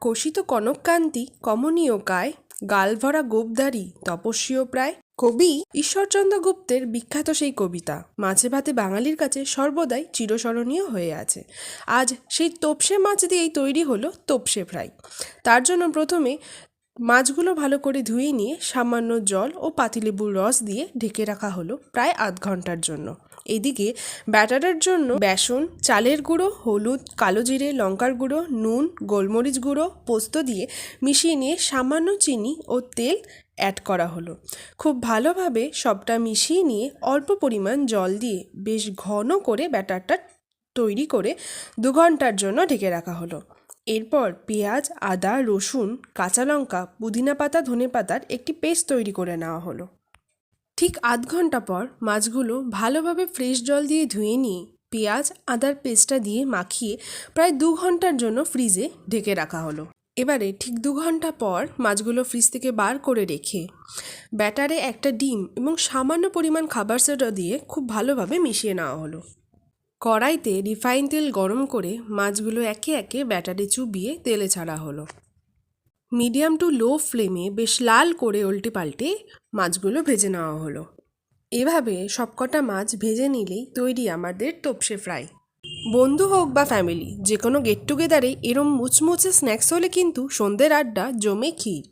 কষিত কনককান্তি, কমনীয় গায় গালভরা গোপধারী, তপস্বীয় প্রায়, কবি ঈশ্বরচন্দ্র গুপ্তের বিখ্যাত সেই কবিতা। মাছে ভাতে বাঙালির কাছে সর্বদাই চিরস্মরণীয় হয়ে আছে। আজ সেই তোপসে মাছ দিয়েই তৈরি হলো তোপসে ফ্রাই। তার জন্য প্রথমে মাছগুলো ভালো করে ধুয়ে নিয়ে সামান্য জল ও পাতিলেবুর রস দিয়ে ঢেকে রাখা হলো প্রায় আধ ঘণ্টার জন্য। এদিকে ব্যাটারের জন্য বেসন, চালের গুঁড়ো, হলুদ, কালো জিরে, লঙ্কার গুঁড়ো, নুন, গোলমরিচ গুঁড়ো, পোস্ত দিয়ে মিশিয়ে নিয়ে সামান্য চিনি ও তেল অ্যাড করা হলো। খুব ভালোভাবে সবটা মিশিয়ে নিয়ে অল্প পরিমাণ জল দিয়ে বেশ ঘন করে ব্যাটারটা তৈরি করে দু ঘণ্টার জন্য ঢেকে রাখা হলো। এরপর পেঁয়াজ, আদা, রসুন, কাঁচা লঙ্কা, পুদিনা পাতা, ধনে পাতার একটি পেস্ট তৈরি করে নেওয়া হলো। ঠিক আধ ঘণ্টা পর মাছগুলো ভালোভাবে ফ্রেশ জল দিয়ে ধুয়ে নিয়ে পেঁয়াজ, আদার পেস্টটা দিয়ে মাখিয়ে প্রায় দু ঘণ্টার জন্য ফ্রিজে ঢেকে রাখা হলো। এবারে ঠিক দু ঘণ্টা পর মাছগুলো ফ্রিজ থেকে বার করে রেখে ব্যাটারে একটা ডিম এবং সামান্য পরিমাণ খাবার সোডা দিয়ে খুব ভালোভাবে মিশিয়ে নেওয়া হলো। কড়াইতে রিফাইন তেল গরম করে মাছগুলো একে একে ব্যাটারে চুবিয়ে তেলে ছাড়া হলো। মিডিয়াম টু লো ফ্লেমে বেশ লাল করে উল্টে পাল্টে মাছগুলো ভেজে নেওয়া হলো। এভাবে সবকটা মাছ ভেজে নিলেই তৈরি আমাদের তোপসে ফ্রাই। বন্ধু হোক বা ফ্যামিলি যে কোনো গেট টুগেদারে এরম মুচমুচে স্ন্যাক্স হলে কিন্তু সন্ধ্যের আড্ডা জমে ক্ষীর।